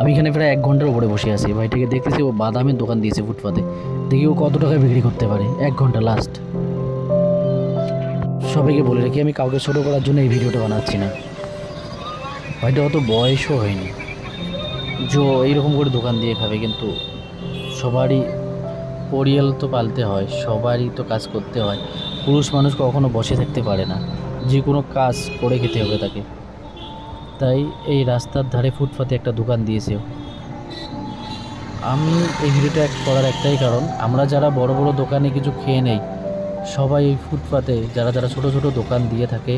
আমি এখানে প্রায় এক ঘণ্টার উপরে বসে আছি। ভাইটাকে দেখতেছি, ও বাদামের দোকান দিয়েছে ফুটপাতে। দেখি ও কত টাকায় বিক্রি করতে পারে। এক ঘণ্টা লাস্ট সবাইকে বলে রাখি, আমি কাউকে ছোটো করার জন্য এই ভিডিওটা বানাচ্ছি না। ভাইটা অত বয়সও হয়নি। জো এইরকম করে দোকান দিয়ে খাবে, কিন্তু সবারই পরিয়াল তো পালতে হয়, সবারই তো কাজ করতে হয়। পুরুষ মানুষ কখনো বসে থাকতে পারে না। যে কোনো কাজ করে খেতে হবে তাকে। তাই এই রাস্তার ধারে ফুটপাতে একটা দোকান দিয়েছে। আমি এই ভিডিওটা করার একটাই কারণ, আমরা যারা বড় বড় দোকানে কিছু খেয়ে নেই, সবাই এই ফুটপাতে যারা যারা ছোট ছোট দোকান দিয়ে থাকে,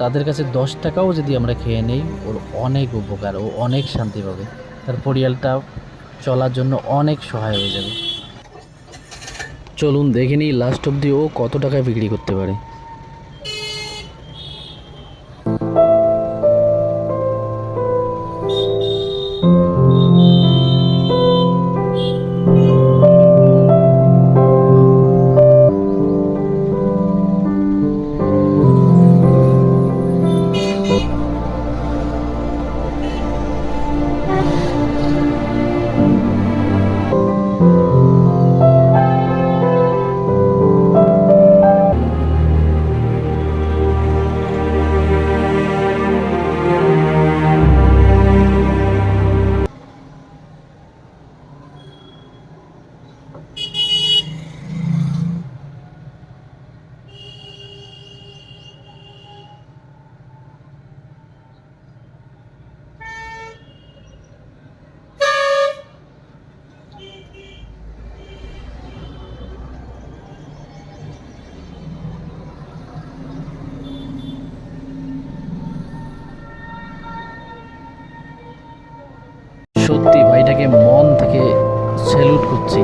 তাদের কাছে দশ টাকাও যদি আমরা খেয়ে নেই, ওর অনেক উপকার, ও অনেক শান্তি পাবে। তার পরিয়ালটা চলার জন্য অনেক সহায় হয়ে যাবে। চলুন দেখে নিই লাস্ট অবধি ও কত টাকায় বিক্রি করতে পারে। ভাইটাকে মন থেকে স্যালুট করছি।